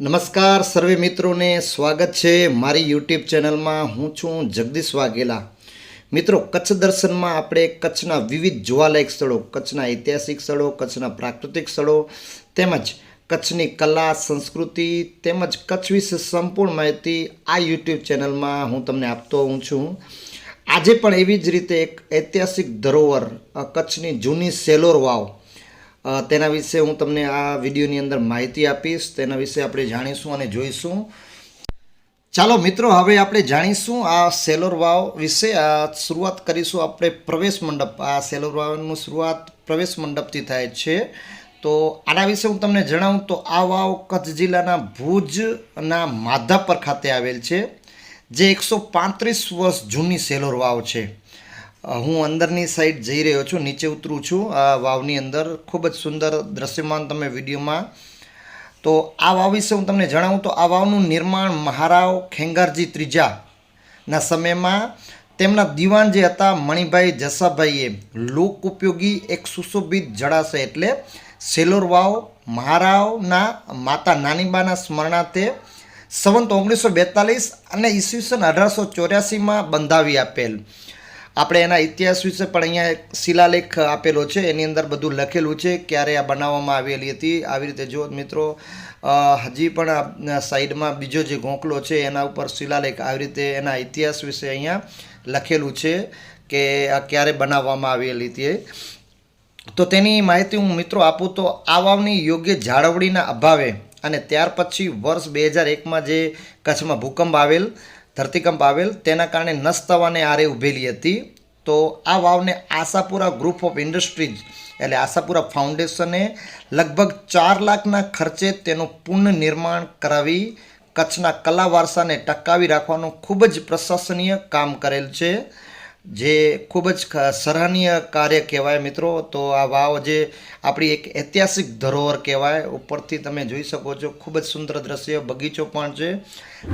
નમસ્કાર સર્વે મિત્રોને સ્વાગત છે મારી યુટ્યુબ ચેનલમાં. હું છું જગદીશ વાઘેલા. મિત્રો, કચ્છ દર્શનમાં આપણે કચ્છના વિવિધ જોવાલાયક સ્થળો, કચ્છના ઐતિહાસિક સ્થળો, કચ્છના પ્રાકૃતિક સ્થળો, તેમજ કચ્છની કલા, સંસ્કૃતિ, તેમજ કચ્છ વિશે સંપૂર્ણ માહિતી આ યુટ્યુબ ચેનલમાં હું તમને આપતો હું છું. આજે પણ એવી જ રીતે એક ઐતિહાસિક ધરોહર કચ્છની જૂની સેલોર વાવ તેના વિશે હું તમને આ વિડીયોની અંદર માહિતી આપીશ, તેના વિશે આપણે જાણીશું અને જોઈશું. ચાલો મિત્રો, હવે આપણે જાણીશું આ સેલોર વાવ વિશે. આ શરૂઆત કરીશું આપણે પ્રવેશ મંડપ. આ સેલોર વાવનું શરૂઆત પ્રવેશ મંડપથી થાય છે. તો આના વિશે હું તમને જણાવું તો આ વાવ કચ્છ જિલ્લાના ભુજના માધાપર ખાતે આવેલ છે, જે એકસો પાંત્રીસ વર્ષ જૂની સેલોર વાવ છે. હું અંદરની સાઈડ જઈ રહ્યો છું, નીચે ઉતરું છું. આ વાવની અંદર ખૂબ જ સુંદર દ્રશ્યમાન તમે વિડીયોમાં. તો આ વાવ વિશે હું તમને જણાવું તો આ વાવનું નિર્માણ મહારાવ ખેંગારજી ત્રીજા ના સમયમાં તેમના દિવાન જે હતા મણિભાઈ જસાભાઈએ લોક ઉપયોગી એક સુશોભિત જળાશય એટલે સેલોર વાવ મહારાવના માતા નાનીબાના સ્મરણાર્થે સંવંત ઓગણીસો બેતાલીસ અને ઈસવીસન અઢારસો ચોર્યાસીમાં બંધાવી આપેલ. આપણે એના ઇતિહાસ વિશે પણ અહીંયા શિલાલેખ આપેલો છે. એની અંદર બધું લખેલું છે ક્યારે આ બનાવવામાં આવેલી હતી. આવી રીતે જો મિત્રો હજી પણ સાઈડમાં બીજો જે ગોંકલો છે એના ઉપર શિલાલેખ આવી રીતે એના ઇતિહાસ વિશે અહીંયા લખેલું છે કે આ ક્યારે બનાવવામાં આવેલી હતી તો તેની માહિતી હું મિત્રો આપું તો આ વાવની યોગ્ય જાળવણીના અભાવે અને ત્યાર પછી વર્ષ બે હજાર એકમાં જે કચ્છમાં ભૂકંપ આવેલ ધરતીકંપ આવેલ. તેના કારણે નસ્તવાને આરે ઊભેલી હતી. તો આ વાવને આશાપુરા ગ્રુપ ઓફ ઇન્ડસ્ટ્રીઝ એટલે આશાપુરા ફાઉન્ડેશને લગભગ ચાર લાખના ખર્ચે તેનું પુનઃનિર્માણ કરાવી, કચ્છના કલા વારસાને ટકાવી રાખવાનું ખૂબ જ પ્રશંસનીય કામ કરેલ છે. જે ખૂબ જ સરાહનીય કાર્ય કહેવાય મિત્રો. તો આ વાવ જે આપણી એક ઐતિહાસિક ધરોહર કહેવાય, ઉપરથી તમે જોઈ શકો છો ખૂબ જ સુંદર દ્રશ્ય, બગીચો પણ છે.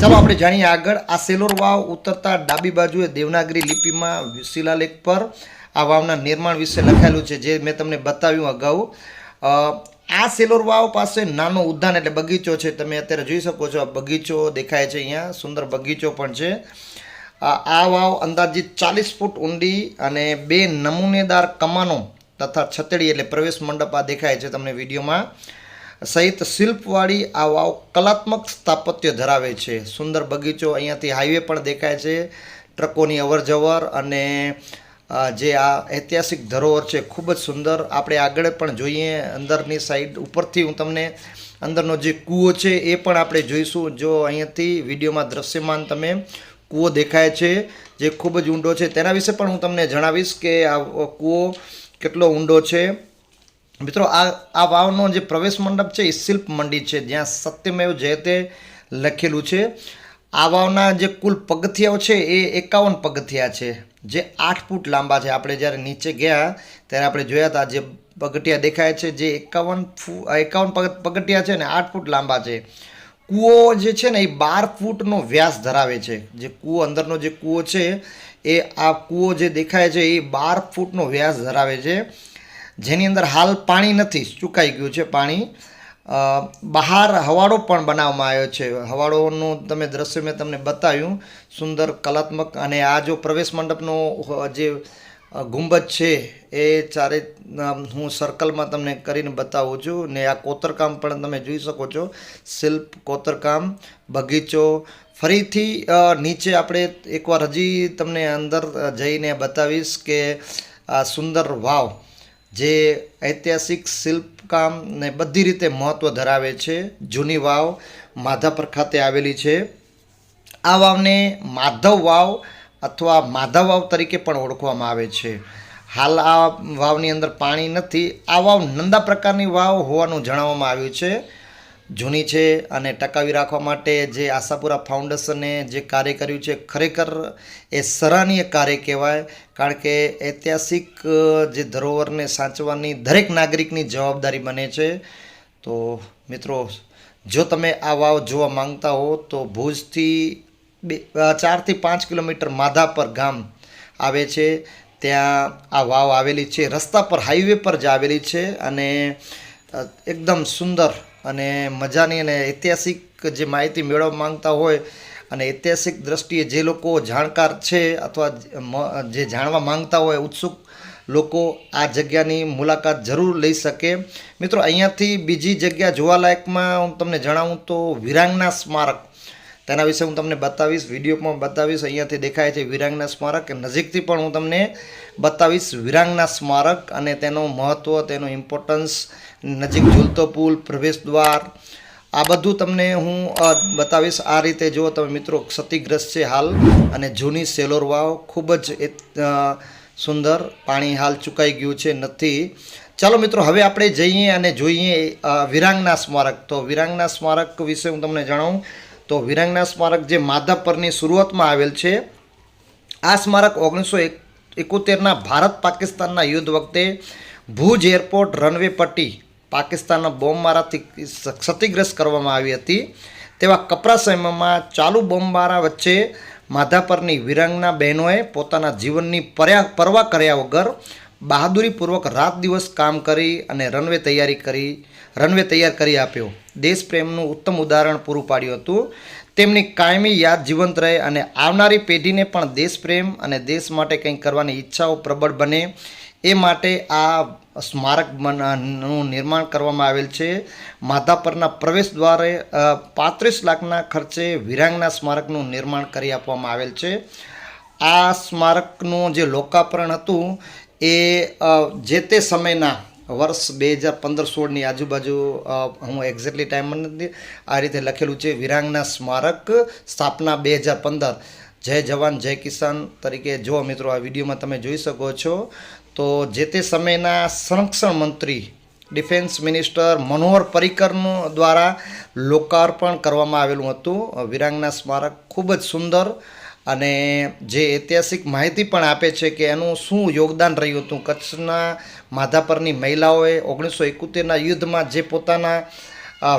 ચાલો આપણે જાણીએ આગળ. આ સેલોર વાવ ઉતરતા ડાબી બાજુએ દેવનાગરી લિપિમાં શિલાલેખ પર આ વાવના નિર્માણ વિશે લખાયેલું છે, જે મેં તમને બતાવ્યું અગાઉ. આ સેલોર વાવ પાસે નાનો ઉદ્યાન એટલે બગીચો છે. તમે અત્યારે જોઈ શકો છો આ બગીચો દેખાય છે અહીંયા. સુંદર બગીચો પણ છે. આ વાવ અંદાજિત ચાલીસ ફૂટ ઊંડી અને બે નમૂનેદાર કમાનો તથા છતડી એટલે પ્રવેશ મંડપ આ દેખાય છે તમને વિડીયોમાં. સહિત શિલ્પવાળી આ વાવ કલાત્મક સ્થાપત્ય ધરાવે છે. સુંદર બગીચો અહીંયાથી હાઈવે પણ દેખાય છે. ટ્રકોની અવર જવર અને જે આ ઐતિહાસિક ધરોહર છે ખૂબ જ સુંદર. આપણે આગળ પણ જોઈએ અંદરની સાઈડ ઉપરથી હું તમને અંદરનો જે કૂવો છે એ પણ આપણે જોઈશું. જો અહીંયાથી વિડીયોમાં દ્રશ્યમાન તમે કૂવો દેખાય છે, જે ખૂબ જ ઊંડો છે. તેના વિશે પણ હું તમને જણાવીશ કે આ કૂવો કેટલો ઊંડો છે. મિત્રો, આ આ વાવનો જે પ્રવેશ મંડપ છે, એ શિલ્પ મંડી છે, જ્યાં સત્યમેવ જયતે લખેલું છે. આ વાવના જે કુલ પગથિયાઓ છે, એ એકાવન પગથિયા છે. જે આઠ ફૂટ લાંબા છે. આપણે જ્યારે નીચે ગયા, ત્યારે આપણે જોયા હતા, જે પગથિયા દેખાય છે, જે એકાવન ફૂ એકાવન પગ, પગથિયા છે ને આઠ ફૂટ લાંબા છે. કૂવો જે છે ને એ બાર ફૂટનો વ્યાસ ધરાવે છે. જે કૂવો અંદરનો જે કૂવો છે, એ આ કૂવો જે દેખાય છે, એ બાર ફૂટનો વ્યાસ ધરાવે છે. જેની અંદર હાલ પાણી નથી, ચૂકાઈ ગયું છે પાણી. બહાર હવાડો પણ બનાવવામાં આવ્યો છે. હવાડોનું તમે દ્રશ્ય મેં તમને બતાવ્યું. સુંદર, કલાત્મક અને આ જો પ્રવેશ મંડપનો જે ગુંબજ છે, એ ચારે હું સર્કલમાં તમને કરીને બતાવું છું. ને આ કોતરકામ પણ તમે જોઈ શકો છો. શિલ્પ, કોતરકામ, બગીચો. ફરીથી નીચે આપણે એકવાર હજી તમને અંદર જઈને બતાવીશ કે આ સુંદર વાવ, જે ઐતિહાસિક શિલ્પકામ ને બધી રીતે મહત્ત્વ ધરાવે છે. જૂની વાવ માધાપર ખાતે આવેલી છે. આ વાવને માધવ વાવ અથવા માધવ વાવ તરીકે પણ ઓળખવામાં આવે છે. હાલ આ વાવની અંદર પાણી નથી. આ વાવ નંદા પ્રકારની વાવ હોવાનું જણાવવામાં આવ્યું છે. જૂની છે અને ટકાવી રાખવા માટે જે આશાપુરા ફાઉન્ડેશને જે કાર્ય કર્યું છે, ખરેખર એ સરાહનીય કાર્ય કહેવાય. કારણ કે ઐતિહાસિક જે ધરોહરને સાચવવાની દરેક નાગરિકની જવાબદારી બને છે. તો મિત્રો, જો તમે આ વાવ જોવા માંગતા હો, તો ભુજથી બે ચારથી પાંચ કિલોમીટર માધાપર ગામ આવે છે. ત્યાં આ વાવ આવેલી છે. રસ્તા પર હાઈવે પર જ આવેલી છે અને એકદમ સુંદર અને મજાની અને ઐતિહાસિક જે માહિતી મેળવવા માંગતા હોય અને ઐતિહાસિક દ્રષ્ટિએ જે લોકો જાણકાર છે અથવા જે જાણવા માંગતા હોય, ઉત્સુક લોકો આ જગ્યાની મુલાકાત જરૂર લઈ શકે. મિત્રો, અહીંયાથી બીજી જગ્યા જોવાલાયકમાં હું તમને જણાવું તો વિરાંગના સ્મારક. તેના વિશે હું તમને બતાવીશ વિડીયોમાં બતાવીશ. અહીંયાથી દેખાય છે વિરાંગના સ્મારક. નજીકથી પણ હું તમને બતાવીશ વિરાંગના સ્મારક અને તેનું મહત્ત્વ તેનું ઇમ્પોર્ટન્સ નજીક ઝૂલતો પુલ, પ્રવેશ દ્વાર. આ બધું તમને હું બતાવીશ. આ રીતે જો તમે મિત્રો, ક્ષતિગ્રસ્ત છે હાલ અને જૂની સેલોર વાવ. ખૂબ જ સુંદર. પાણી હાલ ચૂકાઈ ગયું છે, નથી. ચાલો મિત્રો, હવે આપણે જઈએ અને જોઈએ વિરાંગના સ્મારક. તો વિરાંગના સ્મારક વિશે હું તમને જણાવું. તો વિરાંગના સ્મારક જે માધાપરની શરૂઆતમાં આવેલ છે, આ સ્મારક ઓગણીસો એકોતેરના ભારત પાકિસ્તાનના યુદ્ધ વખતે ભુજ એરપોર્ટ રનવે પટ્ટી પાકિસ્તાનના બોમ્બમારાથી ક્ષતિગ્રસ્ત કરવામાં આવી હતી. તેવા કપરા સમયમાં ચાલુ બોમ્બમારા વચ્ચે માધાપરની વિરાંગના બહેનોએ પોતાના જીવનની પર્યા પરવા કર્યા વગર બહાદુરીપૂર્વક રાત દિવસ કામ કરી અને રનવે તૈયારી કરી. રનવે તૈયાર કરી આપ્યો. દેશપ્રેમનું ઉત્તમ ઉદાહરણ પૂરું પાડ્યું હતું. તેમની કાયમી યાદ જીવંત રહે અને આવનારી પેઢીને પણ દેશપ્રેમ અને દેશ માટે કંઈક કરવાની ઈચ્છાઓ પ્રબળ બને. એ માટે આ સ્મારક બનાનું નિર્માણ કરવામાં આવેલ છે. માધાપરના પ્રવેશ દ્વારે પાંત્રીસ લાખના ખર્ચે વિરાંગના સ્મારકનું નિર્માણ કરી આપવામાં આવેલ છે. આ સ્મારકનું જે લોકાર્પણ હતું, એ જે તે સમયના વર્ષ બે હજાર પંદર સોળની આજુબાજુ હું એક્ઝેક્ટલી ટાઈમ નથી, આ રીતે લખેલું છે, વિરાંગના સ્મારક સ્થાપના બે હજાર પંદર. જય જવાન, જય કિસાન તરીકે જો મિત્રો આ વિડીયોમાં તમે જોઈ શકો છો, તો જે તે સમયના સંરક્ષણ મંત્રી, ડિફેન્સ મિનિસ્ટર મનોહર પરિકરનું દ્વારા લોકાર્પણ કરવામાં આવેલું હતું. વિરાંગના સ્મારક ખૂબ જ સુંદર અને જે ઐતિહાસિક માહિતી પણ આપે છે કે એનું શું યોગદાન રહ્યું હતું, કચ્છના માધાપરની મહિલાઓએ ઓગણીસો એકોતેરના યુદ્ધમાં જે પોતાના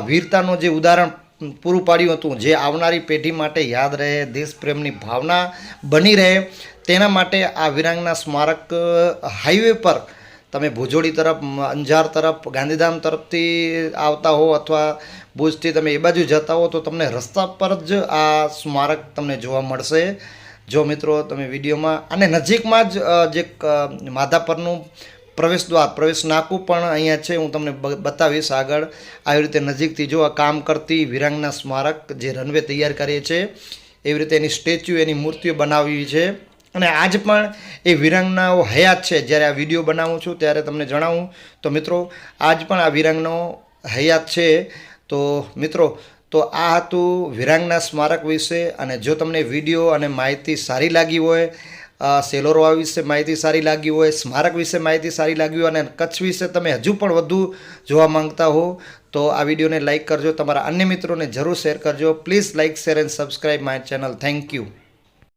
વીરતાનું જે ઉદાહરણ પૂરું પાડ્યું હતું, જે આવનારી પેઢી માટે યાદ રહે, દેશપ્રેમની ભાવના બની રહે, તેના માટે આ વિરાંગના સ્મારક હાઈવે પર તમે ભુજોડી તરફ અંજાર તરફ, ગાંધીધામ તરફથી આવતા હો અથવા ભુજથી તમે એ બાજુ જતા હો, તો તમને રસ્તા પર જ આ સ્મારક તમને જોવા મળશે. જો મિત્રો તમે વિડીયોમાં, અને નજીકમાં જ જે માધાપરનું પ્રવેશ દ્વાર, પ્રવેશ નાકું પણ અહીંયા છે, હું તમને બતાવીશ આગળ. આવી રીતે નજીકથી જો આ કામ કરતી વિરાંગના સ્મારક જે રનવે તૈયાર કરીએ છે, એવી રીતે એની સ્ટેચ્યુ, એની મૂર્તિઓ બનાવી છે. અને આજ પણ એ વિરાંગનાઓ હયાત છે. જ્યારે આ વીડિયો બનાવું છું ત્યારે તમને જણાવું. તો મિત્રો, આજ પણ આ વિરાંગનાઓ હયાત છે. તો મિત્રો, તો આ હતું વિરાંગના સ્મારક વિશે અને જો તમને વીડિયો અને માહિતી સારી લાગી હોય સેલોરવા વિશે માહિતી સારી લાગી હોય, સ્મારક વિશે માહિતી સારી લાગી હોય અને કચ્છ વિશે તમે હજુ પણ વધુ જોવા માંગતા હો, તો આ વિડીયોને લાઇક કરજો. તમારા અન્ય મિત્રોને જરૂર શેર કરજો. Please like share and subscribe my channel. Thank you.